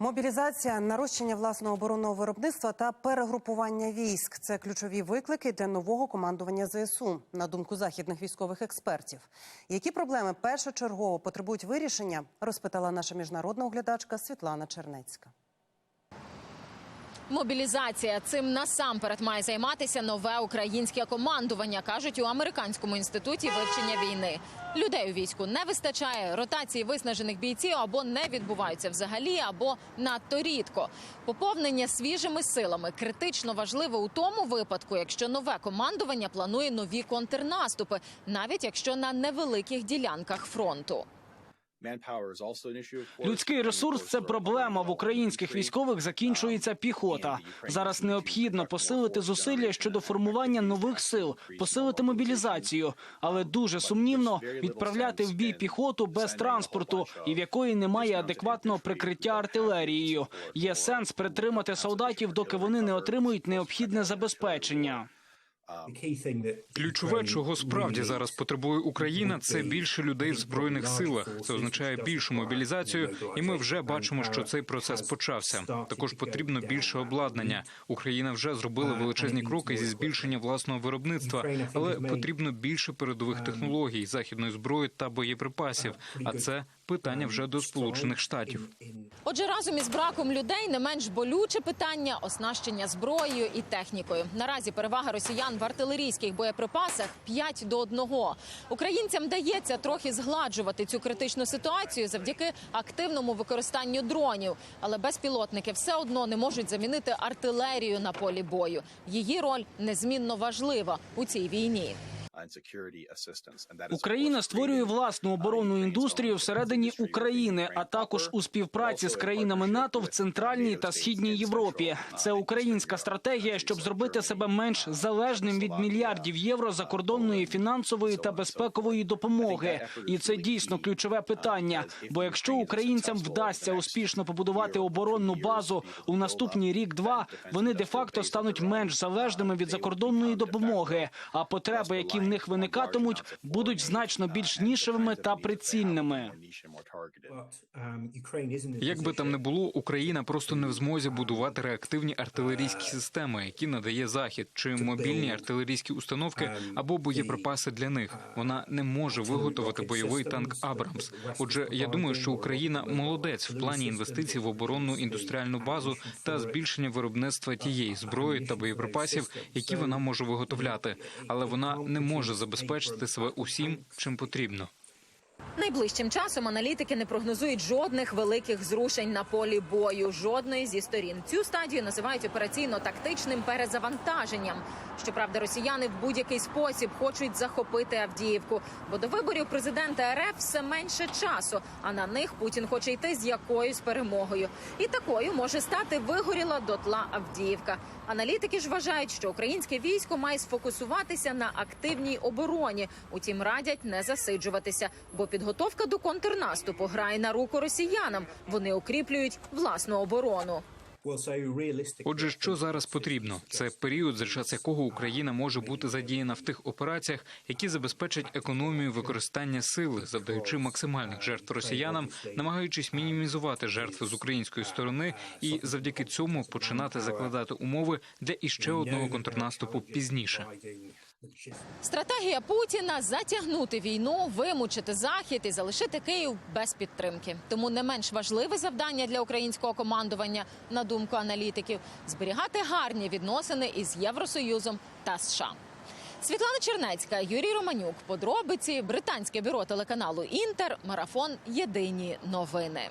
Мобілізація, нарощення власного оборонного виробництва та перегрупування військ це ключові виклики для нового командування ЗСУ, на думку західних військових експертів. Які проблеми першочергово потребують вирішення, розпитала наша міжнародна оглядачка Світлана Чернецька. Мобілізація цим насамперед має займатися нове українське командування, кажуть у американському інституті вивчення війни. Людей у війську не вистачає. Ротації виснажених бійців або не відбуваються взагалі, або надто рідко. Поповнення свіжими силами критично важливе у тому випадку, якщо нове командування планує нові контрнаступи, навіть якщо на невеликих ділянках фронту. Людський ресурс це проблема. В українських військових закінчується піхота. Зараз необхідно посилити зусилля щодо формування нових сил, посилити мобілізацію, але дуже сумнівно відправляти в бій піхоту без транспорту і в якої немає адекватного прикриття артилерією. Є сенс притримати солдатів, доки вони не отримують необхідне забезпечення. Ключове, чого справді зараз потребує Україна, це більше людей в збройних силах. Це означає більшу мобілізацію, і ми вже бачимо, що цей процес почався. Також потрібно більше обладнання. Україна вже зробила величезні кроки зі збільшення власного виробництва, але потрібно більше передових технологій, західної зброї та боєприпасів. А це питання вже до сполучених штатів. Отже, разом із браком людей не менш болюче питання оснащення зброєю і технікою. Наразі перевага росіян в артилерійських боєприпасах 5 до 1. Українцям вдається трохи згладжувати цю критичну ситуацію завдяки активному використанню дронів. Але безпілотники все одно не можуть замінити артилерію на полі бою. Її роль незмінно важлива у цій війні. Україна створює власну оборонну індустрію всередині України, а також у співпраці з країнами НАТО в центральній та східній Європі. Це українська стратегія, щоб зробити себе менш залежним від мільярдів євро закордонної фінансової та безпекової допомоги. І це дійсно ключове питання. Бо якщо українцям вдасться успішно побудувати оборонну базу у наступні рік-два, вони де-факто стануть менш залежними від закордонної допомоги. А потреби, які них виникатимуть, будуть значно більш нішевими та прицільними. Як би там не було, Україна просто не в змозі будувати реактивні артилерійські системи, які надає захід, чи мобільні артилерійські установки або боєприпаси для них. Вона не може виготовити бойовий танк Абрамс. Отже, я думаю, що Україна молодець в плані інвестицій в оборонну індустріальну базу та збільшення виробництва тієї зброї та боєприпасів, які вона може виготовляти, але вона не може забезпечити себе усім, чим потрібно. Найближчим часом аналітики не прогнозують жодних великих зрушень на полі бою, жодної зі сторін. Цю стадію називають операційно-тактичним перезавантаженням. Щоправда, росіяни в будь-який спосіб хочуть захопити Авдіївку, бо до виборів президента РФ все менше часу. А на них Путін хоче йти з якоюсь перемогою. І такою може стати вигоріла дотла Авдіївка. Аналітики ж вважають, що українське військо має сфокусуватися на активній обороні. Утім, радять не засиджуватися, бо підготовка до контрнаступу грає на руку росіянам. Вони укріплюють власну оборону. Отже, що зараз потрібно? Це період, за час якого Україна може бути задіяна в тих операціях, які забезпечать економію використання сили, завдаючи максимальних жертв росіянам, намагаючись мінімізувати жертви з української сторони, і завдяки цьому починати закладати умови для іще одного контрнаступу пізніше. Стратегія Путіна затягнути війну, вимучити захід і залишити Київ без підтримки. Тому не менш важливе завдання для українського командування, на думку аналітиків, зберігати гарні відносини із Євросоюзом та США. Світлана Чернецька, Юрій Романюк. Подробиці британське бюро телеканалу Інтер. Марафон Єдині новини.